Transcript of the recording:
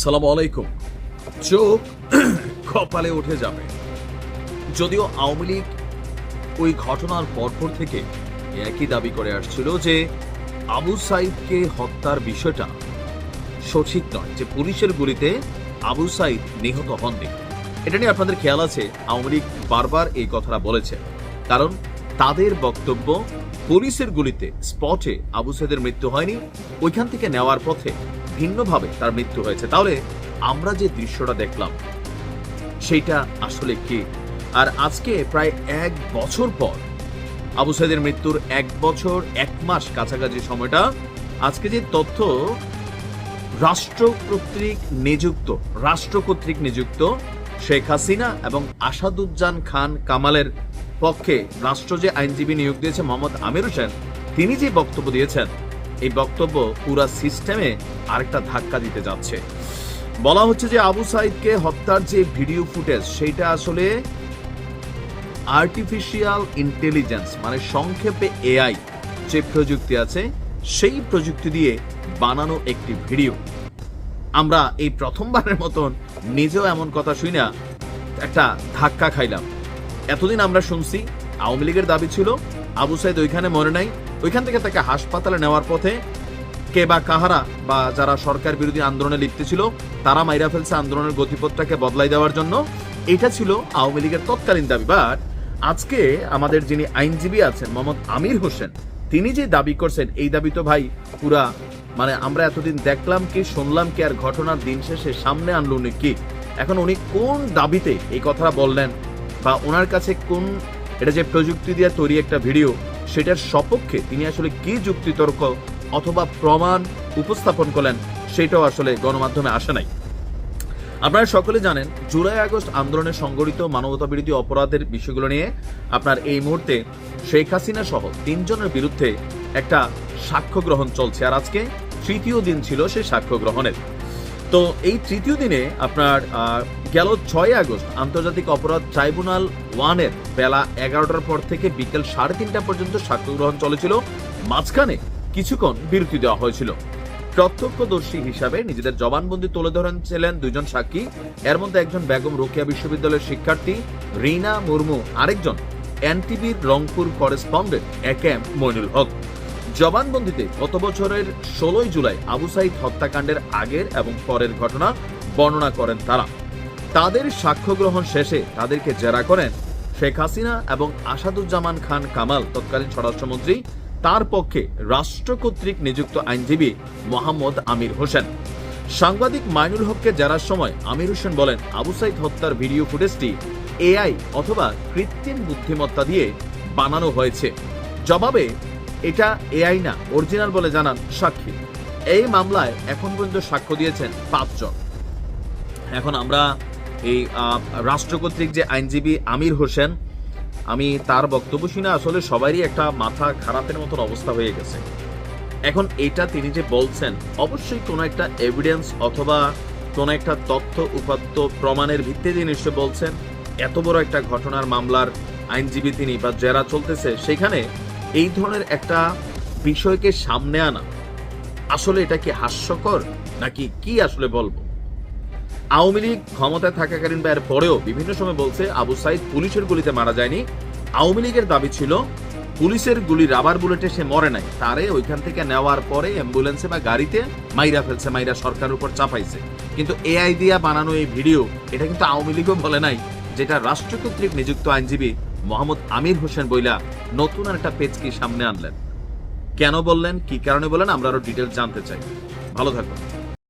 সালাম আলাইকুম। চোখ কপালে উঠে যাবে। যদিও আওয়ামী লীগ ওই ঘটনার পরপর থেকে একই দাবি করে আসছিল যে আবু সাইদকে হত্যার বিষয়টা সঠিক নয়, যে পুলিশের গুলিতে আবু সাইদ নিহত হননি। এটা নিয়ে আপনাদের খেয়াল আছে, আওয়ামী লীগ বারবার এই কথাটা বলেছে। কারণ তাদের বক্তব্য পুলিশের গুলিতে স্পটে আবু সাইদের মৃত্যু হয়নি, ওইখান থেকে নেওয়ার পথে ভিন্নভাবে তার মৃত্যু হয়েছে। তাহলে আমরা যে দৃশ্যটা দেখলাম, সেইটা আসলে কি? আর আজকে প্রায় এক বছর পর আবু সাইদের মৃত্যুর এক বছর, এক মাস কাছাকাছি সময়টা, আজকে যে তথ্য রাষ্ট্র কর্তৃক নিযুক্ত, রাষ্ট্র কর্তৃক নিযুক্ত শেখ হাসিনা এবং আসাদুজ্জান খান কামালের পক্ষে রাষ্ট্র যে আইনজীবী নিয়োগ দিয়েছে মোহাম্মদ আমির হোসেন, তিনি যে বক্তব্য দিয়েছেন, এই বক্তব্য পুরা সিস্টেমে আরেকটা ধাক্কা দিতে যাচ্ছে। বলা হচ্ছে যে আবু সাইদকে হত্যার যে ভিডিও ফুটেজ, সেইটা আসলে আর্টিফিশিয়াল ইন্টেলিজেন্স মানে সংক্ষেপে এআই যে প্রযুক্তি আছে, সেই প্রযুক্তি দিয়ে বানানো একটি ভিডিও। আমরা এই প্রথমবারের মতন নিজেও এমন কথা শুই না, একটা ধাক্কা খাইলাম। এতদিন আমরা শুনছি আওয়ামী লীগের দাবি ছিল, আবু সাইদ ওইখানে মরে নাই, ওইখান থেকে তাকে হাসপাতালে নেওয়ার পথে কে বা কাহারা বা যারা সরকার বিরোধী আন্দোলনে লিপ্ত ছিল, তারা মাইরা ফেলছে আন্দোলনের গতিপথটাকে বদলাই দেওয়ার জন্য। এটা ছিল আওয়ামী লীগের তৎকালীন দাবি বাট আজকে আমাদের যিনি আইনজীবী আছেন মোহাম্মদ আমির হোসেন, তিনি যে দাবি করছেন, এই দাবি তো ভাই পুরা মানে আমরা এতদিন দেখলাম কি, শুনলাম কি, আর ঘটনার দিন শেষে সামনে আনলো উনি কি? এখন উনি কোন দাবিতে এই কথাটা বললেন? বা ওনার কাছে কোন, এটা যে প্রযুক্তি দিয়ে তৈরি একটা ভিডিও, সেটার সপক্ষে তিনি আসলে কি যুক্তিতর্ক অথবা প্রমাণ উপস্থাপন করলেন, সেটাও আসলে গণমাধ্যমে আসে নাই। আপনারা সকলে জানেন, জুলাই আগস্ট আন্দোলনে সংগঠিত মানবতা বিরোধী অপরাধের বিষয়গুলো নিয়ে আপনার এই মুহূর্তে শেখ হাসিনা সহ তিনজনের বিরুদ্ধে একটা সাক্ষ্য গ্রহণ চলছে। আর আজকে তৃতীয় দিন ছিল সেই সাক্ষ্য গ্রহণের। তো এই তৃতীয় দিনে আপনার গেল ছয় আগস্ট আন্তর্জাতিক অপরাধ ট্রাইব্যুনাল ওয়ানের বেলা এগারোটার পর থেকে বিকেল সাড়ে তিনটা পর্যন্ত সাক্ষ্য গ্রহণ চলেছিল। মাঝখানে কিছুক্ষণ বিরতি দেওয়া হয়েছিল। প্রত্যক্ষদর্শী হিসাবে নিজেদের জবানবন্দি তুলে ধরেন ছিলেন দুজন সাক্ষী। এর মধ্যে একজন বেগম রোকেয়া বিশ্ববিদ্যালয়ের শিক্ষার্থী, রিনা মুর্মু, আরেকজন এনটিভির Rangpur correspondent A K M Mainul Haque. জবানবন্দিতে গত বছরের ষোলোই জুলাই আবু সাইদ হত্যাকাণ্ডের আগের এবং পরের ঘটনা বর্ণনা করেন তারা। তাদের সাক্ষ্য গ্রহণ শেষে তাদেরকে জেরা করেন শেখ হাসিনা এবং আসাদুজ্জামান খান কামাল, তৎকালীন স্বরাষ্ট্রমন্ত্রী, তার পক্ষে রাষ্ট্র কর্তৃক নিযুক্ত আইনজীবী মোহাম্মদ আমির হোসেন। সাংবাদিক মাইনুল হককে জেরার সময় আমির হোসেন বলেন, আবু সাইদ হত্যার ভিডিও ফুটেজটি এআই অথবা কৃত্রিম বুদ্ধিমত্তা দিয়ে বানানো হয়েছে। জবাবে এটা এআই না, অরিজিনাল বলে জানান সাক্ষী। এই মামলায় এখন পর্যন্ত সাক্ষ্য দিয়েছেন পাঁচজন। এখন আমরা এই রাষ্ট্র কর্তৃক যে আইনজীবী আমির হোসেন, আমি তার বক্তব্য শুনে আসলে সবারই একটা মাথা খারাপের মতন অবস্থা হয়ে গেছে। এখন এটা তিনি যে বলছেন, অবশ্যই কোনো একটা এভিডেন্স অথবা কোনো একটা তথ্য উপাত্ত প্রমাণের ভিত্তিতে তিনি নিশ্চয় বলছেন। এত বড় একটা ঘটনার মামলার আইনজীবী তিনি বা জেরা চলতেছে, সেখানে এই ধরনের একটা বিষয়কে সামনে আনা, আসলে এটা কি হাস্যকর, নাকি কি আসলে বলব? আওয়ামী লীগ ক্ষমতায় থাকাকালীন বা এর পরেও বিভিন্ন সময় বলছে আবু সাইদ পুলিশের গুলিতে মারা যায়নি। আওয়ামী লীগের দাবি ছিল, পুলিশের গুলি রাবার বুলেটে সে মরে নাই, তারে ওইখান থেকে নেওয়ার পরে অ্যাম্বুলেন্সে বা গাড়িতে মাইরা ফেলছে, মাইরা সরকারের উপর চাপাইছে। কিন্তু এআই দিয়া বানানো এই ভিডিও, এটা কিন্তু আওয়ামী লীগও বলে নাই, যেটা রাষ্ট্র কর্তৃক নিযুক্ত আইনজীবী মোহাম্মদ আমির হোসেন বইলা নতুন একটা পেজকে সামনে আনলেন। কেন বললেন, কি কারণে বলেন আমরা আরও ডিটেলস জানতে চাই। ভালো থাকুন